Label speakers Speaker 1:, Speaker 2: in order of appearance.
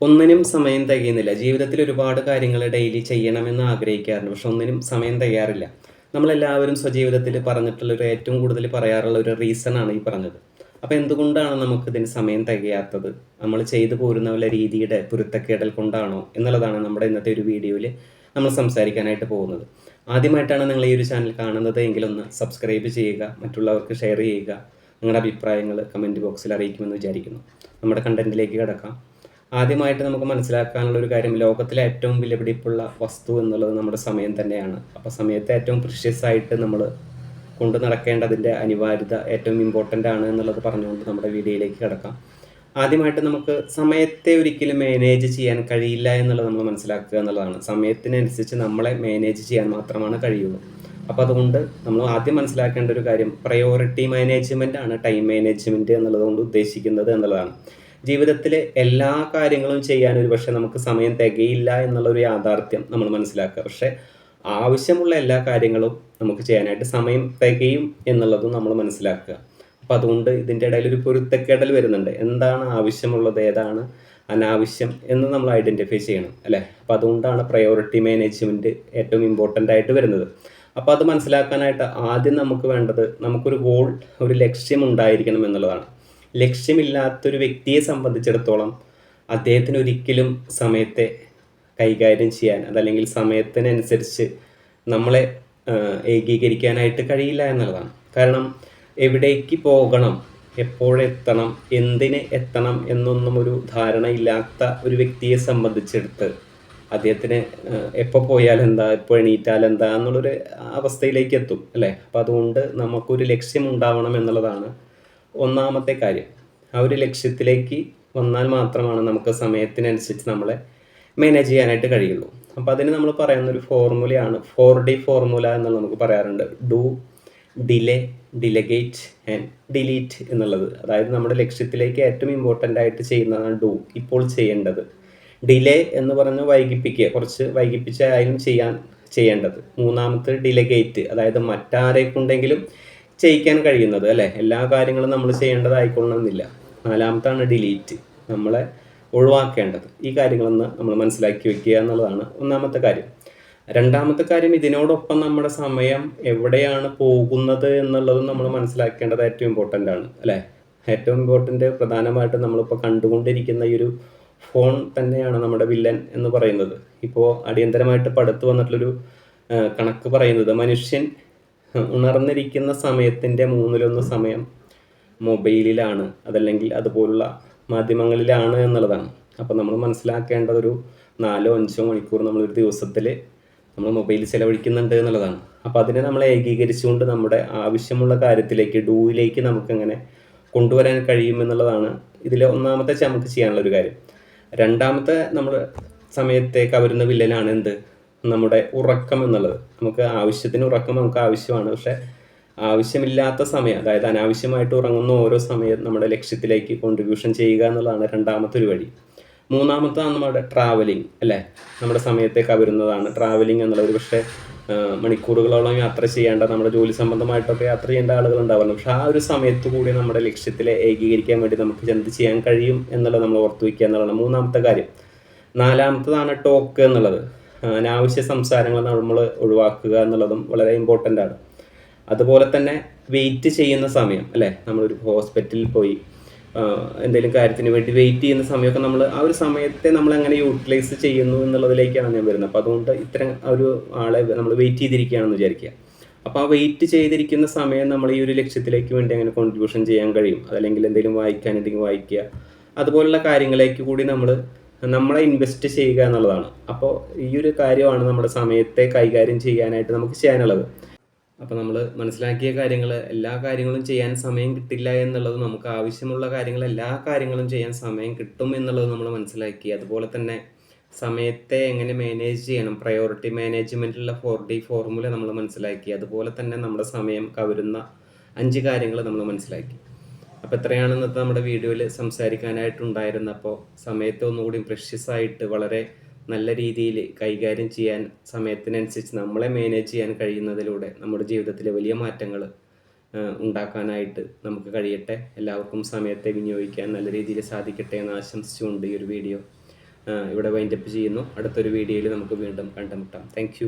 Speaker 1: ഒന്നിനും സമയം തികയുന്നില്ല. ജീവിതത്തിൽ ഒരുപാട് കാര്യങ്ങൾ ഡെയിലി ചെയ്യണമെന്ന് ആഗ്രഹിക്കാറുണ്ട്. പക്ഷെ ഒന്നിനും സമയം തികയാറില്ല. നമ്മളെല്ലാവരും സ്വജീവിതത്തിൽ പറഞ്ഞിട്ടുള്ള ഒരു ഏറ്റവും കൂടുതൽ പറയാറുള്ള ഒരു റീസൺ ആണ് ഈ പറഞ്ഞത്. അപ്പോൾ എന്തുകൊണ്ടാണ് നമുക്ക് ഇതിന് സമയം തികയാത്തത്? നമ്മൾ ചെയ്തു പോരുന്ന രീതിയുടെ പൊരുത്തക്കേടൽ കൊണ്ടാണോ എന്നുള്ളതാണ് നമ്മുടെ ഇന്നത്തെ ഒരു വീഡിയോയിൽ നമ്മൾ സംസാരിക്കാനായിട്ട് പോകുന്നത്. ആദ്യമായിട്ടാണ് നിങ്ങൾ ഈ ഒരു ചാനൽ കാണുന്നത് എങ്കിലൊന്ന് സബ്സ്ക്രൈബ് ചെയ്യുക മറ്റുള്ളവർക്ക് ഷെയർ ചെയ്യുക. നിങ്ങളുടെ അഭിപ്രായങ്ങൾ കമന്റ് ബോക്സിൽ അറിയിക്കുമെന്ന് വിചാരിക്കുന്നു. നമ്മുടെ കണ്ടന്റിലേക്ക് കിടക്കാം. ആദ്യമായിട്ട് നമുക്ക് മനസ്സിലാക്കാനുള്ള ഒരു കാര്യം ലോകത്തിലെ ഏറ്റവും വിലപിടിപ്പുള്ള വസ്തു എന്നുള്ളത് നമ്മുടെ സമയം തന്നെയാണ്. അപ്പോൾ സമയത്തെ ഏറ്റവും പ്രിഷ്യസ് ആയിട്ട് നമ്മൾ കൊണ്ടു നടക്കേണ്ടതിന്റെ അനിവാര്യത ഏറ്റവും ഇമ്പോർട്ടന്റ് ആണ് എന്നുള്ളത് പറഞ്ഞുകൊണ്ട് നമ്മുടെ വീഡിയോയിലേക്ക് കിടക്കാം. ആദ്യമായിട്ട് നമുക്ക് സമയത്തെ ഒരിക്കലും മാനേജ് ചെയ്യാൻ കഴിയില്ല എന്നുള്ളത് നമ്മൾ മനസ്സിലാക്കുക എന്നുള്ളതാണ്. സമയത്തിനനുസരിച്ച് നമ്മളെ മാനേജ് ചെയ്യാൻ മാത്രമാണ് കഴിയുള്ളൂ. അപ്പോൾ അതുകൊണ്ട് നമ്മൾ ആദ്യം മനസ്സിലാക്കേണ്ട ഒരു കാര്യം പ്രയോറിറ്റി മാനേജ്മെന്റ് ആണ് ടൈം മാനേജ്മെന്റ് എന്നുള്ളത് കൊണ്ട് ഉദ്ദേശിക്കുന്നത് എന്നുള്ളതാണ്. ജീവിതത്തിലെ എല്ലാ കാര്യങ്ങളും ചെയ്യാൻ ഒരു പക്ഷേ നമുക്ക് സമയം തികയില്ല എന്നുള്ള ഒരു യാഥാർത്ഥ്യം നമ്മൾ മനസ്സിലാക്കുക. പക്ഷേ ആവശ്യമുള്ള എല്ലാ കാര്യങ്ങളും നമുക്ക് ചെയ്യാനായിട്ട് സമയം തികയും എന്നുള്ളതും നമ്മൾ മനസ്സിലാക്കുക. അപ്പം അതുകൊണ്ട് ഇതിന്റെ ഇടയിൽ ഒരു പൊരുത്തക്കേടൽ വരുന്നുണ്ട്. എന്താണ് ആവശ്യമുള്ളത് ഏതാണ് അനാവശ്യം എന്ന് നമ്മൾ ഐഡന്റിഫൈ ചെയ്യണം അല്ലേ? അപ്പം അതുകൊണ്ടാണ് പ്രയോറിറ്റി മാനേജ്മെന്റ് ഏറ്റവും ഇമ്പോർട്ടന്റ് ആയിട്ട് വരുന്നത്. അപ്പോൾ അത് മനസ്സിലാക്കാനായിട്ട് ആദ്യം നമുക്ക് വേണ്ടത് നമുക്കൊരു ഗോൾ ഒരു ലക്ഷ്യം ഉണ്ടായിരിക്കണം എന്നുള്ളതാണ്. ലക്ഷ്യമില്ലാത്തൊരു വ്യക്തിയെ സംബന്ധിച്ചിടത്തോളം അദ്ദേഹത്തിന് ഒരിക്കലും സമയത്തെ കൈകാര്യം ചെയ്യാൻ അതല്ലെങ്കിൽ സമയത്തിനനുസരിച്ച് നമ്മളെ ഏകീകരിക്കാനായിട്ട് കഴിയില്ല എന്നുള്ളതാണ്. കാരണം എവിടേക്ക് പോകണം എപ്പോഴെത്തണം എന്തിന് എത്തണം എന്നൊന്നും ഒരു ധാരണയില്ലാത്ത ഒരു വ്യക്തിയെ സംബന്ധിച്ചെടുത്ത് അദ്ദേഹത്തിന് എപ്പോൾ പോയാൽ എന്താ എപ്പോൾ എണീറ്റാൽ എന്താ എന്നുള്ളൊരു അവസ്ഥയിലേക്ക് എത്തും അല്ലേ? അപ്പോൾ അതുകൊണ്ട് നമുക്കൊരു ലക്ഷ്യം ഉണ്ടാവണം എന്നുള്ളതാണ് ഒന്നാമത്തെ കാര്യം. ആ ഒരു ലക്ഷ്യത്തിലേക്ക് വന്നാൽ മാത്രമാണ് നമുക്ക് സമയത്തിനനുസരിച്ച് നമ്മളെ മാനേജ് ചെയ്യാനായിട്ട് കഴിയുള്ളൂ. അപ്പോൾ അതിന് നമ്മൾ പറയുന്ന ഒരു ഫോർമുലയാണ് ഫോർ ഡി ഫോർമുല എന്നുള്ള നമുക്ക് പറയാറുണ്ട്. Do delay delegate and delete എന്നുള്ളത്. അതായത് നമ്മുടെ ലക്ഷ്യത്തിലേക്ക് ഏറ്റവും ഇമ്പോർട്ടന്റ് ആയിട്ട് ചെയ്യുന്നതാണ് ഡു ഇപ്പോൾ ചെയ്യേണ്ടത്. ഡിലേ എന്ന് പറഞ്ഞ് വൈകിപ്പിക്കുക. കുറച്ച് വൈകിപ്പിച്ചായാലും ചെയ്യാൻ ചെയ്യേണ്ടത്. മൂന്നാമത്തെ ഡിലഗേറ്റ് അതായത് മറ്റാരെ കൊണ്ടെങ്കിലും ചെയ്യിക്കാൻ കഴിയുന്നത് അല്ലേ? എല്ലാ കാര്യങ്ങളും നമ്മൾ ചെയ്യേണ്ടതായിക്കൊള്ളണമെന്നില്ല. നാലാമത്താണ് ഡിലീറ്റ് നമ്മളെ ഒഴിവാക്കേണ്ടത്. ഈ കാര്യങ്ങളൊന്ന് നമ്മൾ മനസ്സിലാക്കി വെക്കുക എന്നുള്ളതാണ് ഒന്നാമത്തെ കാര്യം. രണ്ടാമത്തെ കാര്യം ഇതിനോടൊപ്പം നമ്മുടെ സമയം എവിടെയാണ് പോകുന്നത് എന്നുള്ളത് നമ്മൾ മനസ്സിലാക്കേണ്ടത് ഏറ്റവും ഇമ്പോർട്ടന്റ് ആണ് അല്ലേ? ഏറ്റവും ഇമ്പോർട്ടന്റ് പ്രധാനമായിട്ടും നമ്മളിപ്പോൾ കണ്ടുകൊണ്ടിരിക്കുന്ന ഈ ഒരു ഫോൺ തന്നെയാണ് നമ്മുടെ വില്ലൻ എന്ന് പറയുന്നത്. ഇപ്പോൾ അടിയന്തരമായിട്ട് പടുത്തു വന്നിട്ടുള്ളൊരു കണക്ക് പറയുന്നത് മനുഷ്യൻ ഉണർന്നിരിക്കുന്ന സമയത്തിന്റെ മൂന്നിലൊന്ന് സമയം മൊബൈലിലാണ് അതല്ലെങ്കിൽ അതുപോലുള്ള മാധ്യമങ്ങളിലാണ് എന്നുള്ളതാണ്. അപ്പോൾ നമ്മൾ മനസ്സിലാക്കേണ്ടത് ഒരു നാലോ അഞ്ചോ മണിക്കൂർ നമ്മൾ ഒരു ദിവസത്തിൽ നമ്മൾ മൊബൈൽ ചിലവഴിക്കുന്നുണ്ട് എന്നുള്ളതാണ്. അപ്പോൾ അതിനെ നമ്മൾ ഏകീകരിച്ചുകൊണ്ട് നമ്മുടെ ആവശ്യമുള്ള കാര്യത്തിലേക്ക് ഡൂയിലേക്ക് നമുക്കങ്ങനെ കൊണ്ടുവരാൻ കഴിയുമെന്നുള്ളതാണ് ഇതിലെ ഒന്നാമത്തെ നമുക്ക് ചെയ്യാനുള്ള ഒരു കാര്യം. രണ്ടാമത്തെ നമ്മൾ സമയത്തേക്ക് അവരുന്ന വില്ലനാണ് എന്ത്? നമ്മുടെ ഉറക്കം എന്നുള്ളത്. നമുക്ക് ആവശ്യത്തിന് ഉറക്കം നമുക്ക് ആവശ്യമാണ്. പക്ഷെ ആവശ്യമില്ലാത്ത സമയം അതായത് അനാവശ്യമായിട്ട് ഉറങ്ങുന്ന ഓരോ സമയം നമ്മുടെ ലക്ഷ്യത്തിലേക്ക് കോൺട്രിബ്യൂഷൻ ചെയ്യുക എന്നുള്ളതാണ് രണ്ടാമത്തെ ഒരു വഴി. മൂന്നാമത്തതാണ് നമ്മുടെ ട്രാവലിംഗ് അല്ലേ? നമ്മുടെ സമയത്തെ കവരുന്നതാണ്. ട്രാവലിംഗ് എന്നുള്ളത് പക്ഷേ മണിക്കൂറുകളോളം യാത്ര ചെയ്യേണ്ട നമ്മുടെ ജോലി സംബന്ധമായിട്ടൊക്കെ യാത്ര ചെയ്യേണ്ട ആളുകൾ പക്ഷെ ആ ഒരു സമയത്ത് കൂടി നമ്മുടെ ലക്ഷ്യത്തിലെ ഏകീകരിക്കാൻ വേണ്ടി നമുക്ക് എന്ത് ചെയ്യാൻ കഴിയും എന്നുള്ളത് നമ്മൾ ഓർത്തു വയ്ക്കുക എന്നുള്ളതാണ് മൂന്നാമത്തെ കാര്യം. നാലാമത്തതാണ് ടോക്ക് എന്നുള്ളത്. അനാവശ്യ സംസാരങ്ങൾ നമ്മൾ ഒഴിവാക്കുക എന്നുള്ളതും വളരെ ഇമ്പോർട്ടന്റ് ആണ്. അതുപോലെ തന്നെ വെയിറ്റ് ചെയ്യുന്ന സമയം അല്ലേ? നമ്മളൊരു ഹോസ്പിറ്റലിൽ പോയി എന്തെങ്കിലും കാര്യത്തിന് വേണ്ടി വെയിറ്റ് ചെയ്യുന്ന സമയമൊക്കെ നമ്മൾ ആ ഒരു സമയത്തെ നമ്മൾ എങ്ങനെ യൂട്ടിലൈസ് ചെയ്യുന്നു എന്നുള്ളതിലേക്കാണ് ഞാൻ വരുന്നത്. അപ്പോൾ അതുകൊണ്ട് ഇത്തരം ഒരു ആളെ നമ്മൾ വെയിറ്റ് ചെയ്തിരിക്കുകയാണെന്ന് വിചാരിക്കുക. അപ്പോൾ ആ വെയിറ്റ് ചെയ്തിരിക്കുന്ന സമയം നമ്മൾ ഈ ഒരു ലക്ഷ്യത്തിലേക്ക് വേണ്ടി അങ്ങനെ കോൺട്രിബ്യൂഷൻ ചെയ്യാൻ കഴിയും? അതല്ലെങ്കിൽ എന്തെങ്കിലും വായിക്കാനുണ്ടെങ്കിൽ വായിക്കുക. അതുപോലുള്ള കാര്യങ്ങളിലേക്ക് കൂടി നമ്മൾ നമ്മളെ ഇൻവെസ്റ്റ് ചെയ്യുക എന്നുള്ളതാണ്. അപ്പോൾ ഈ ഒരു കാര്യമാണ് നമ്മുടെ സമയത്തെ കൈകാര്യം ചെയ്യാനായിട്ട് നമുക്ക് ചെയ്യാനുള്ളത്. അപ്പോൾ നമ്മൾ മനസ്സിലാക്കിയ കാര്യങ്ങൾ എല്ലാ കാര്യങ്ങളും ചെയ്യാൻ സമയം കിട്ടില്ല എന്നുള്ളത് നമുക്ക് ആവശ്യമുള്ള കാര്യങ്ങൾ എല്ലാ കാര്യങ്ങളും ചെയ്യാൻ സമയം കിട്ടും എന്നുള്ളത് നമ്മൾ മനസ്സിലാക്കി. അതുപോലെ തന്നെ സമയത്തെ എങ്ങനെ മാനേജ് ചെയ്യണം പ്രയോറിറ്റി മാനേജ്മെന്റിലുള്ള ഫോർ ഡി ഫോർമുല നമ്മൾ മനസ്സിലാക്കി. അതുപോലെ തന്നെ നമ്മുടെ സമയം കവരുന്ന അഞ്ച് കാര്യങ്ങൾ നമ്മൾ മനസ്സിലാക്കി. അപ്പോൾ എത്രയാണ് ഇന്നത്തെ നമ്മുടെ വീഡിയോയിൽ സംസാരിക്കാനായിട്ടുണ്ടായിരുന്ന അപ്പോൾ സമയത്തെ ഒന്നുകൂടി പ്രഷ്യസ് ആയിട്ട് വളരെ നല്ല രീതിയിൽ കൈകാര്യം ചെയ്യാൻ സമയത്തിനനുസരിച്ച് നമ്മളെ മാനേജ് ചെയ്യാൻ കഴിയുന്നതിലൂടെ നമ്മുടെ ജീവിതത്തിലെ വലിയ മാറ്റങ്ങൾ ഉണ്ടാക്കാനായിട്ട് നമുക്ക് കഴിയട്ടെ. എല്ലാവർക്കും സമയത്തെ വിനിയോഗിക്കാൻ നല്ല രീതിയിൽ സാധിക്കട്ടെ എന്ന് ആശംസിച്ചുകൊണ്ട് ഈ ഒരു വീഡിയോ ഇവിടെ വൈൻഡപ്പ് ചെയ്യുന്നു. അടുത്തൊരു വീഡിയോയിൽ നമുക്ക് വീണ്ടും കണ്ടുമുട്ടാം. താങ്ക്